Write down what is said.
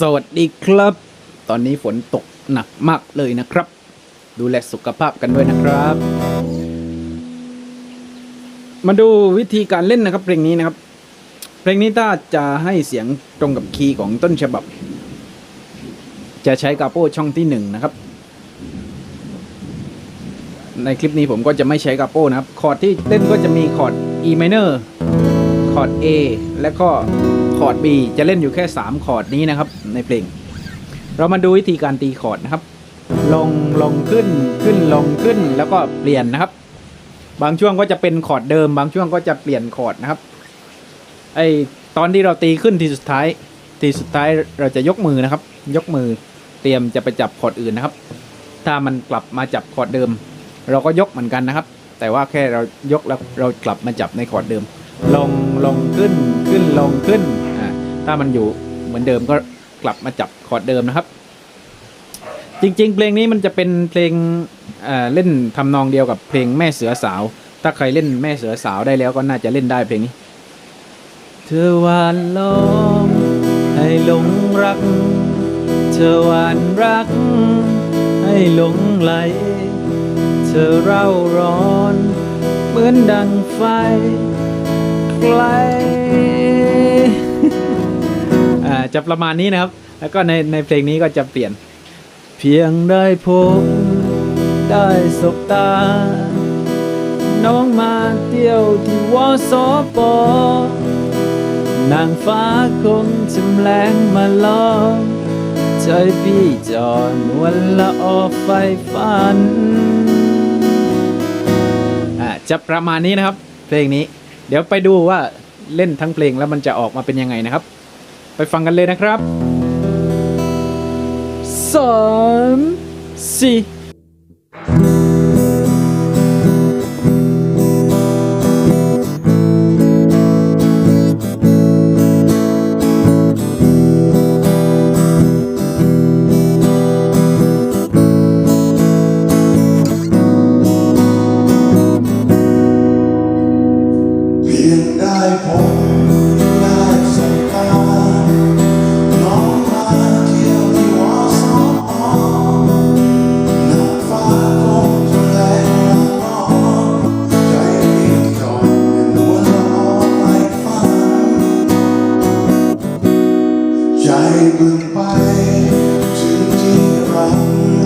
สวัสดีครับ ตอนนี้ฝนตกหนักมากเลยนะครับ ดูแลสุขภาพกันด้วยนะครับ มาดูวิธีการเล่นนะครับ เพลงนี้นะครับ เพลงนี้ถ้าจะให้เสียงตรงกับคีย์ของต้นฉบับ จะใช้กาโป้ช่องที่หนึ่งนะครับ ในคลิปนี้ผมก็จะไม่ใช้กาโป้นะครับ คอร์ดที่เล่นก็จะมีคอร์ด E minor คอร์ด A และก็ คอร์ด B จะเล่นอยู่แค่ 3 คอร์ดนี้นะครับ ในเพลง เรามาดูวิธีการตีคอร์ดนะครับ ลงลงขึ้นขึ้นลงขึ้นแล้วก็เปลี่ยนนะครับ บางช่วงก็จะเป็นคอร์ดเดิม บางช่วงก็จะเปลี่ยนคอร์ดนะครับไอตอนที่เราตีขึ้นทีสุดท้าย ทีสุดท้ายเราจะยกมือนะครับ ยกมือเตรียมจะไปจับคอร์ดอื่นนะครับ ถ้ามันกลับมาจับคอร์ดเดิม เราก็ยกเหมือนกันนะครับ แต่ว่าแค่เรายกแล้วเรากลับมาจับในคอร์ดเดิม ลงลงขึ้นขึ้นลงขึ้น ถ้ามันอยู่เหมือนเดิมก็กลับมาจับคอร์ดเดิมนะครับ จริง ๆ เพลงนี้มันจะเป็นเพลงเเล่นทำนองเดียวกับเพลงแม่เสือสาว ถ้าใครเล่นแม่เสือสาวได้แล้วก็น่าจะเล่นได้เพลงนี้ เธอหวานล้อมให้หลงรัก เธอหวานรัก ให้หลงไหล เธอเร่าร้อน เหมือนดังไฟไกล จะประมาณนี้นะครับ แล้วก็ในในเพลงนี้ก็จะเปลี่ยน เพียงได้พบได้สบตา น้องมาเที่ยวที่วอสปนางฟ้าคงจำแรงมาล้อมใจพี่จอนวันละออกไฟฝันอ่าจะประมาณนี้นะครับ เพลงนี้ เดี๋ยวไปดูว่าเล่นทั้งเพลงแล้วมันจะออกมาเป็นยังไงนะครับ ไปฟังกันเลยนะครับสามสี่เพียงได้พบ ใจพี่จอดเป็นหัวละอไม่ฝันใจบึงไปถึงที่รัก